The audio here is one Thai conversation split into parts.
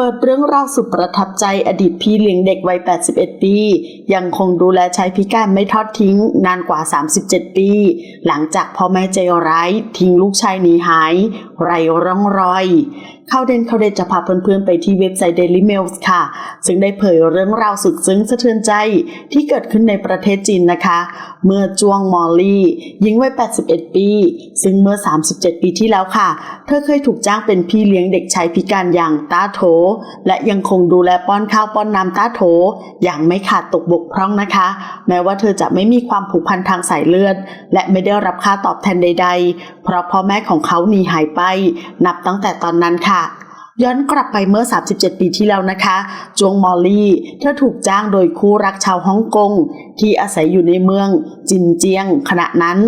เปิดเรื่องราวสุดประทับใจอดีตพี่เลี้ยงเด็กวัย 81 ปี ยังคงดูแลชายพิการไม่ทอดทิ้งนานกว่า 37 ปี หลังจากพ่อแม่ใจร้าย ทิ้งลูกชายหนีหาย ไรร่องรอย เข้าเด่นเข้าเด่นจะพาเพื่อนๆไปที่เว็บไซต์ Daily Mail ค่ะ ซึ่งได้เผยเรื่องราวสุดซึ้งสะเทือนใจที่เกิดขึ้นในประเทศจีนนะคะ เมื่อจวงมอลลี่หญิงวัย 81 ปี ซึ่งเมื่อ 37 ปีที่แล้วค่ะ เธอเคยถูกจ้างเป็นพี่เลี้ยงเด็กชายพิการอย่างต้าโถ และยังคงดูแลป้อนข้าวป้อนน้ำต้าโถ อย่างไม่ขาดตกบกพร่องนะคะ แม้ว่าเธอจะไม่มีความผูกพันทางสายเลือด และไม่ได้รับค่าตอบแทนใด ๆ เพราะพ่อแม่ของเขาหนีหายไป นับตั้งแต่ตอนนั้นค่ะ ย้อนกลับไปเมื่อ 37 ปีที่แล้วนะคะ จวงมอลลี่ เธอถูกจ้างโดยคู่รักชาวฮ่องกง ที่อาศัยอยู่ในเมืองจินเจียง ขณะนั้น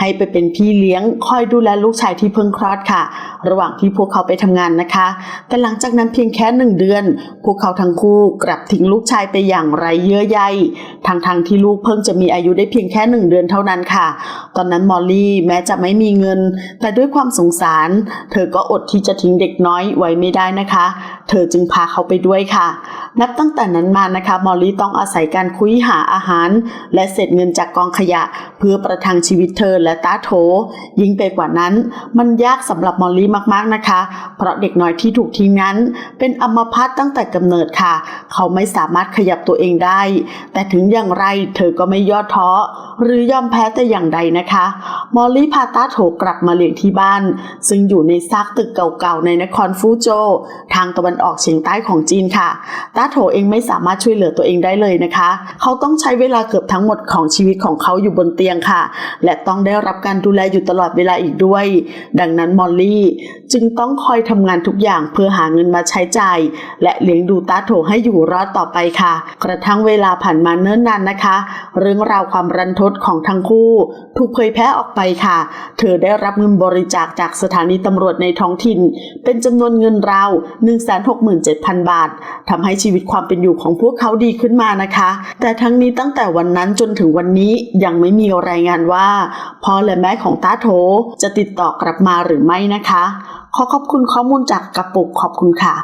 ให้ไปเป็นพี่เลี้ยงคอยดูแลลูกชายที่เพิ่งคลอดค่ะ ระหว่างที่พวกเขาไปทำงานนะคะ แต่หลังจากนั้นเพียงแค่หนึ่งเดือน พวกเขาทั้งคู่กลับทิ้งลูกชายไปอย่างไรเยื่อใยทั้งๆทที่ลูกเพิ่งจะมีอายุได้เพียงแค่หนึ่งเดือนเท่านั้นค่ะ อนนั้นมอลลี่แม้จะไม่มีเงิน แต่ด้วยความสงสาร เธอก็อดที่จะทิ้งเด็กน้อยไว้ไม่ได้นะคะ เธอจึงพาเขาไปด้วยค่ะ นับตั้งแต่นั้นมานะคะมอลลี่ต้องอาศัยการคุยหาอาหาร และเศษเงินจากกองขยะ เพื่อประทังชีวิตเธอและตาโถ ยิ่งไปกว่านั้น มันยากสำหรับมอลลี่มากๆนะคะ เพราะเด็กน้อยที่ถูกทิ้งนั้น เป็นอัมพาตตั้งแต่กำเนิดค่ะ เขาไม่สามารถขยับตัวเองได้ แต่ถึงอย่างไรเธอก็ไม่ย่อท้อหรือยอมแพ้แต่อย่างใดนะนะคะ มอลลี่พาตาโถกลับมาเลี้ยงที่บ้าน ซึ่งอยู่ในซากตึกเก่าๆ ในนครฟูโจ ทางตะวันออกเฉียงใต้ของจีนค่ะตาโถเองไม่สามารถช่วยเหลือตัวเองได้เลยนะคะ เขาต้องใช้เวลาเกือบทั้งหมดของชีวิตของเขาอยู่บนเตียงค่ะ และต้องได้รับการดูแลอยู่ตลอดเวลาอีกด้วย ดังนั้นมอลลี่จึงต้องคอยทำงานทุกอย่างเพื่อหาเงินมาใช้จ่ายและเลี้ยงดูตาโถให้อยู่รอดต่อไปค่ะ กระทั่งเวลาผ่านมาเนิ่นนานนะคะ เรื่องราวความรันทดของทั้งคู่ ถูกเผยแพร่ออกไปค่ะ เธอได้รับเงินบริจาคจากสถานีตำรวจในท้องถิ่น เป็นจำนวนเงินราว 167,000 บาททำให้ชีวิตความเป็นอยู่ของพวกเขาดีขึ้นมานะคะ แต่ทั้งนี้ตั้งแต่วันนั้นจนถึงวันนี้ยังไม่มีรายงานว่าพ่อและแม่ของตาโถจะติดต่อกลับมาหรือไม่นะคะ ขอขอบคุณข้อมูลจากกระปุกขอบคุณค่ะ